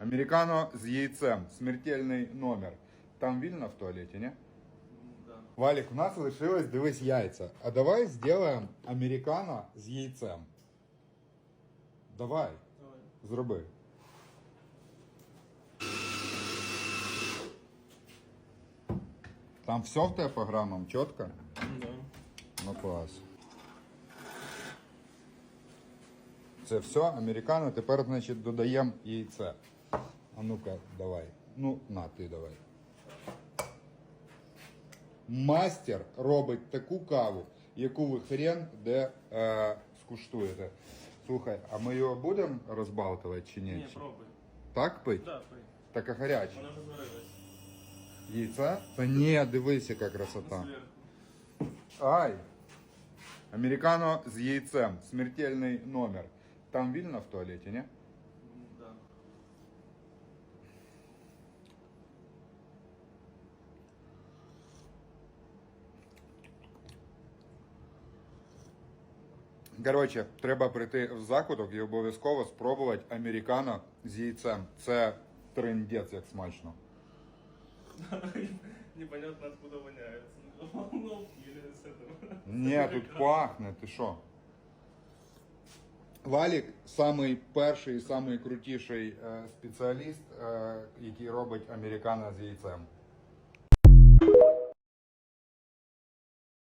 Американо з яйцем. Смертельний номер. Там вільно в туалеті, ні? Да. Валік, у нас лишилось, дивись, яйця. А давай зробимо американо з яйцем. Давай, Давай. зроби. Там все в тебе по грамам, чітко? Да. Ну клас. Це все, американо. Тепер, значить, додаємо яйце. А ну-ка, давай. Ну, на, ти давай. Мастер робить таку каву, яку ви хрен де е, скуштуєте. Слухай, а ми його будемо розбалтувати чи ні? Ні, Чи- пробуй. Так пить? Да, пий. Так а гаряче. Вона вже зварилась. Яйця? Та ні, дивись, яка красота. Зверху. Ай! Американо з яйцем. Смертельний номер. Там вільно в туалеті, ні? Коротше, треба прийти в закуток і обов'язково спробувати американо з яйцем. Це трендець, як смачно. Непонятно откуда воняется. Ну, или с этого. Ні, тут пахне, ти що? Валік самий перший і самий крутіший е, спеціаліст, е, який робить американо з яйцем.